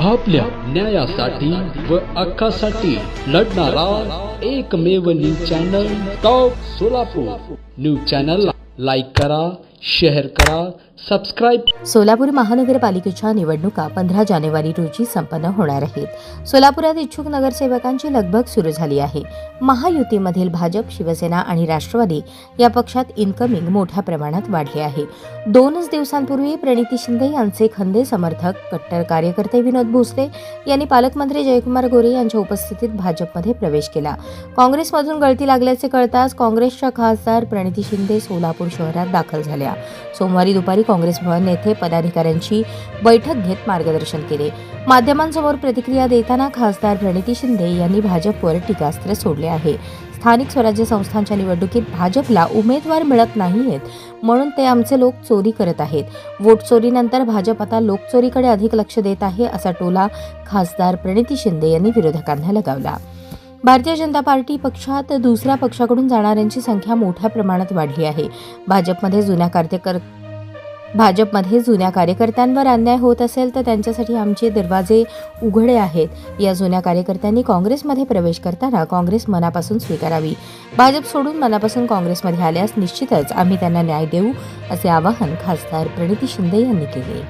आपल्या न्यायासाठी व हक्कासाठी लढणारा एकमेव news channel top Solapur. News चॅनलला लाईक करा शेअर करा सबस्क्राईब सोलापूर महानगरपालिकेच्या निवडणुका पंधरा जानेवारी रोजी संपन्न होणार आहेत. सोलापुरात इच्छुक नगरसेवकांची लगबग सुरू झाली आहे. महायुतीमधील भाजप शिवसेना आणि राष्ट्रवादी या पक्षात इन्कमिंग मोठ्या प्रमाणात वाढले आहे. दोनच दिवसांपूर्वी प्रणिती शिंदे यांचे खंदे समर्थक कट्टर कार्यकर्ते विनोद भोसले यांनी पालकमंत्री जयकुमार गोरे यांच्या उपस्थितीत भाजपमध्ये प्रवेश केला. काँग्रेसमधून गळती लागल्याचे कळताच काँग्रेसच्या खासदार प्रणिती शिंदे सोलापूर शहरात दाखल झाल्या सोमवारी दुपारी काँग्रेस भवन येथे पदाधिकाऱ्यांची बैठक घेत मार्गदर्शन केले. माध्यमांसमोर प्रतिक्रिया देताना खासदार प्रणिती शिंदे यांनी भाजपवर टीकास्त्र सोडले आहे. स्थानिक स्वराज्य संस्थांच्या निवडणुकीत भाजपला उमेदवार मिळत नाहीयेत म्हणून ते आमचे लोक चोरी करत आहेत. वोट चोरीनंतर भाजप आता लोकचोरीकडे अधिक लक्ष देत आहे असा टोला खासदार प्रणिती शिंदे यांनी विरोधकांना लगावला. भारतीय जनता पार्टी पक्षात दुसऱ्या पक्षाकडून जाणाऱ्यांची संख्या मोठ्या प्रमाणात वाढली आहे. भाजपमध्ये जुन्या कार्यकर भाजपमध्ये जुन्या कार्यकर्त्यांवर अन्याय होत असेल तर त्यांच्यासाठी आमचे दरवाजे उघडे आहेत. या जुन्या कार्यकर्त्यांनी काँग्रेसमध्ये प्रवेश करताना काँग्रेस मनापासून स्वीकारावी. भाजप सोडून मनापासून काँग्रेसमध्ये आल्यास निश्चितच आम्ही त्यांना न्याय देऊ असे आवाहन खासदार प्रणिती शिंदे यांनी केले.